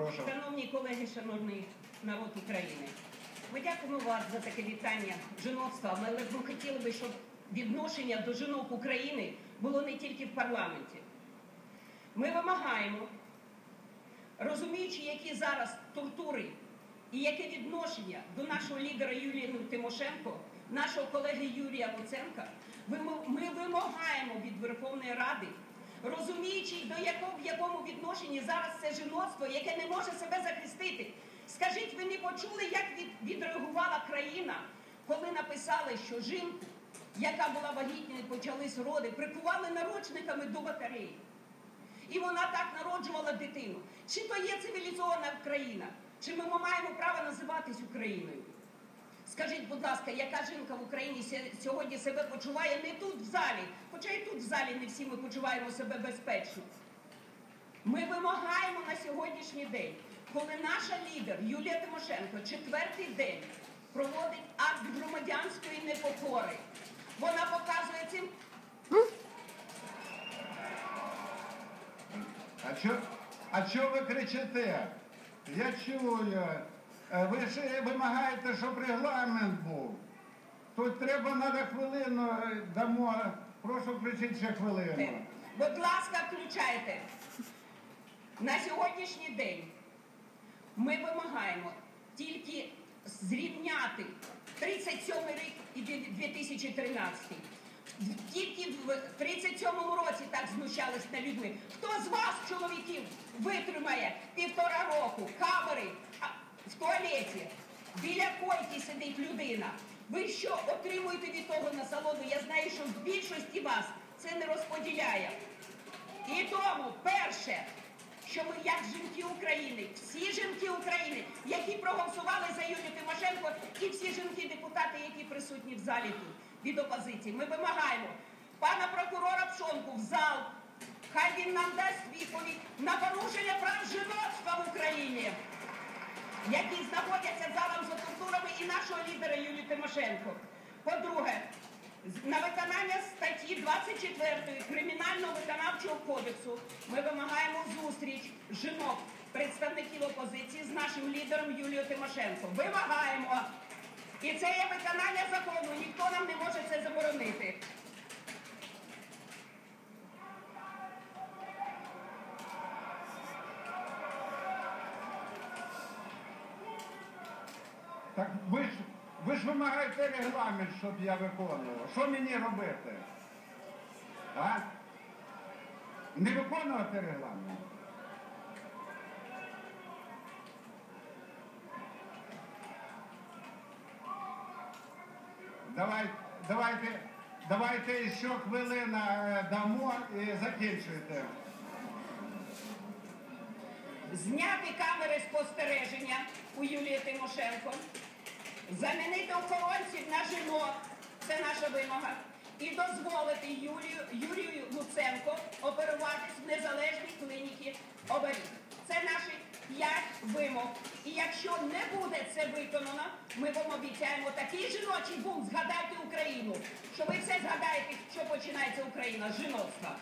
Прошу. Шановні колеги, шановний народ України, ми дякуємо вас за таке вітання жіноцтва, але ми хотіли би, щоб відношення до жінок України було не тільки в парламенті. Ми вимагаємо, розуміючи, які зараз тортури і яке відношення до нашого лідера Юлії Тимошенко, нашого колеги Юрія Луценка, ми вимагаємо від Верховної Ради, розуміючи, до якого, в якому відношенні зараз це жіноцтво, яке не може себе захистити. Скажіть, ви не почули, як від, відреагувала країна, коли написали, що жінку, яка була вагітна і почались роди, прикували наручниками до батареї. І вона так народжувала дитину. Чи то є цивілізована країна? Чи ми маємо право називатись Україною? Скажіть, будь ласка, яка жінка в Україні сьогодні себе почуває не тут в залі, хоча і тут залі не всі ми почуваємо себе безпечно. Ми вимагаємо на сьогоднішній день, коли наша лідер Юлія Тимошенко четвертий день проводить акт громадянської непокори. Вона показує цим А що, а що ви кричите? Я чую. Е, Ви ж вимагаєте, щоб регламент був. Тут треба на хвилину е, дамо. Прошу кричіть ще хвилину. Будь ласка, включайте. На сьогоднішній день ми вимагаємо тільки зрівняти 37 рік і 2013. Тільки в 37-му році так знущались над людьми. Хто з вас, чоловіків, витримає півтора року камери в туалеті? Біля койки сидить людина. Ви що отримуєте від того насолоду? Я знаю, що в більшості вас це не розподіляє. І тому перше, що ми, як жінки України, всі жінки України, які проголосували за Юлію Тимошенко, і всі жінки-депутати, які присутні в залі тут від опозиції, ми вимагаємо пана прокурора Пшонку в зал. Хай він нам дасть відповідь на порушення прав жіноцтва в Україні, які знаходяться залом за тортурами нашого лідера Юлії Тимошенко. По-друге, на виконання статті 24 Кримінального виконавчого кодексу ми вимагаємо зустріч жінок, представників опозиції з нашим лідером Юлією Тимошенко. Вимагаємо. І це є виконання закону, ніхто нам не може це заборонити. Так ви ж ви ж вимагаєте регламент, щоб я виконував. Що мені робити? А? Не виконувати регламент? Давай, давайте, давайте ще хвилина е, дамо і закінчуйте. Зняти камери спостереження у Юлії Тимошенко, замінити охоронців на жінок, це наша вимога, і дозволити Юлію, Юрію Луценко оперуватись в незалежній клініці оберіг. Це наші п'ять вимог. І якщо не буде це виконано, ми вам обіцяємо такий жіночий бунт, згадайте Україну, що ви все згадаєте, що починається Україна з жіноцтва.